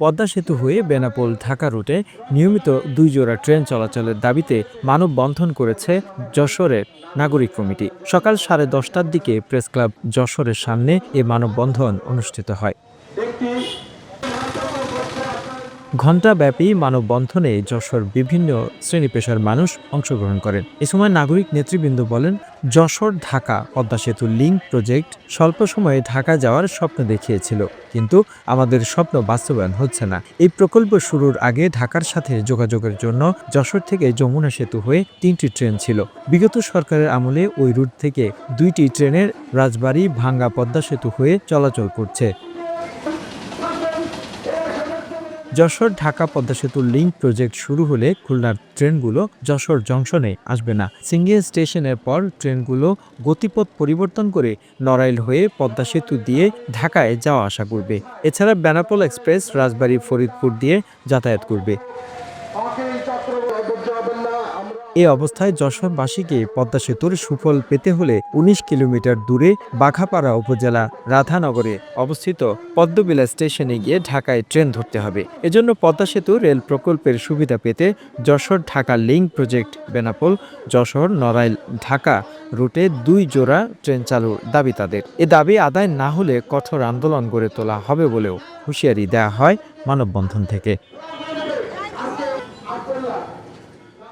পদ্মা সেতু হয়ে বেনাপোল ঢাকা রুটে নিয়মিত দুই জোড়া ট্রেন চলাচলের দাবিতে মানববন্ধন করেছে যশোরের নাগরিক কমিটি। সকাল সাড়ে দশটার দিকে প্রেস ক্লাব যশোরের সামনে এ মানববন্ধন অনুষ্ঠিত হয়। ঘণ্টাব্যাপী মানববন্ধনে যশোর বিভিন্ন শ্রেণি পেশার মানুষ অংশগ্রহণ করেন। এ সময় নাগরিক নেতৃবৃন্দ বলেন, যশোর ঢাকা পদ্মা সেতু লিঙ্ক প্রজেক্ট স্বল্প সময়ে ঢাকা যাওয়ার স্বপ্ন দেখিয়েছিল, কিন্তু আমাদের স্বপ্ন বাস্তবায়ন হচ্ছে না। এই প্রকল্প শুরুর আগে ঢাকার সাথে যোগাযোগের জন্য যশোর থেকে যমুনা সেতু হয়ে তিনটি ট্রেন ছিল। বিগত সরকারের আমলে ওই রুট থেকে দুইটি ট্রেনের রাজবাড়ি ভাঙ্গা পদ্মা সেতু হয়ে চলাচল করছে। যশোর ঢাকা পদ্মা সেতুর লিঙ্ক প্রজেক্ট শুরু হলে খুলনার ট্রেনগুলো যশোর জংশনে আসবে না। সিঙ্গেল স্টেশনের পর ট্রেনগুলো গতিপথ পরিবর্তন করে নড়াইল হয়ে পদ্মা সেতু দিয়ে ঢাকায় যাওয়া আসা করবে। এছাড়া বেনাপোল এক্সপ্রেস রাজবাড়ী ফরিদপুর দিয়ে যাতায়াত করবে। এ অবস্থায় যশোরবাসীকে পদ্মা সেতুর সুফল পেতে হলে ১৯ কিলোমিটার দূরে বাঘাপাড়া উপজেলা রাধানগরে অবস্থিত পদ্মবিলা স্টেশনে গিয়ে ঢাকায় ট্রেন ধরতে হবে। এজন্য পদ্মা সেতু রেল প্রকল্পের সুবিধা পেতে যশোর ঢাকা লিঙ্ক প্রজেক্ট, বেনাপোল, যশোর, নড়াইল, ঢাকা রুটে দুই জোড়া ট্রেন চালুর দাবি তাদের। এ দাবি আদায় না হলে কঠোর আন্দোলন গড়ে তোলা হবে বলেও হুঁশিয়ারি দেওয়া হয় মানববন্ধন থেকে।